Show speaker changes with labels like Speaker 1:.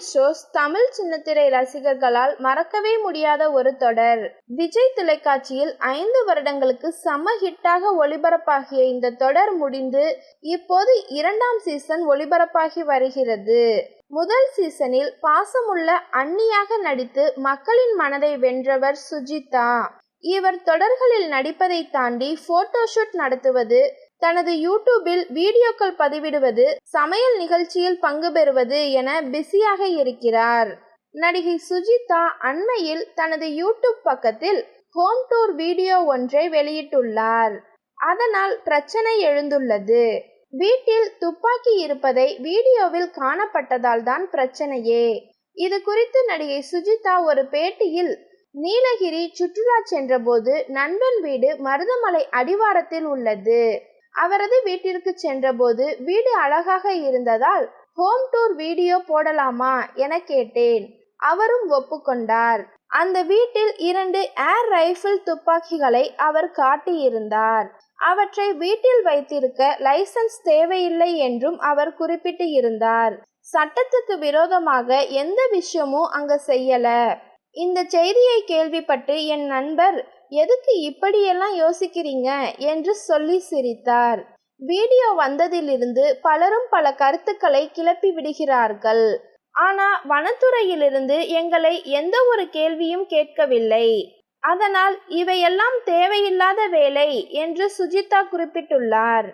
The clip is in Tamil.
Speaker 1: ஸ்டோர்ஸ் தமிழ் சின்னத்திரை ரசிகர்களால் மறக்கவே முடியாத ஒரு தொடர். விஜய் தொலைக்காட்சியில் ஐந்து வருடங்களுக்கு சம ஹிட்டாக ஒளிபரப்பாகிய இந்த தொடர் முடிந்து இப்போது இரண்டாம் சீசன் ஒளிபரப்பாகி வருகிறது. முதல் சீசனில் பாசமுள்ள அன்னியாக நடித்து மக்களின் மனதை வென்றவர் சுஜிதா. இவர் தொடர்களில் நடிப்பதை தாண்டி போட்டோஷூட் நடத்துவது தனது யூடியூபில் வீடியோக்கள் பதிவிடுவது சமையல் நிகழ்ச்சியில் பங்கு பெறுவது என பிஸியாக இருக்கிறார். நடிகை சுஜிதா அண்மையில் தனது யூடியூப் பக்கத்தில் ஹோம் டூர் வீடியோ ஒன்றை வெளியிட்டுள்ளார். அதனால் பிரச்சனை எழுந்துள்ளது. வீட்டில் துப்பாக்கி இருப்பதை வீடியோவில் காணப்பட்டதால் தான் பிரச்சனையே. இது குறித்து நடிகை சுஜிதா ஒரு பேட்டியில் நீலகிரி சுற்றுலா சென்றபோது நண்பன் வீடு மருதமலை அடிவாரத்தில் உள்ளது. அவரது வீட்டிற்கு சென்றபோது வீடு அழகாக இருந்ததால் ஹோம் டூர் வீடியோ போடலாமா? என கேட்டேன். அவரும் ஒப்புக்கொண்டார். அந்த வீட்டில் இரண்டு ஏர் ரைஃபிள் துப்பாக்கிகளை அவர் காட்டியிருந்தார். அவற்றை வீட்டில் வைத்திருக்க லைசன்ஸ் தேவையில்லை என்றும் அவர் குறிப்பிட்டு இருந்தார் சட்டத்துக்கு விரோதமாக எந்த விஷயமும் அங்க செய்யல. இந்த செய்தியை கேள்விப்பட்டு என் நண்பர் எதுக்கு இப்படியெல்லாம் யோசிக்கிறீங்க? என்று சொல்லி சிரித்தார். வீடியோ வந்ததிலிருந்து பலரும் பல கருத்துக்களை கிளப்பி விடுகிறார்கள். ஆனா வனத்துறையிலிருந்து எங்களை எந்த ஒரு கேள்வியும் கேட்கவில்லை. அதனால் இவையெல்லாம் தேவையில்லாத வேலை என்று சுஜிதா குறிப்பிட்டுள்ளார்.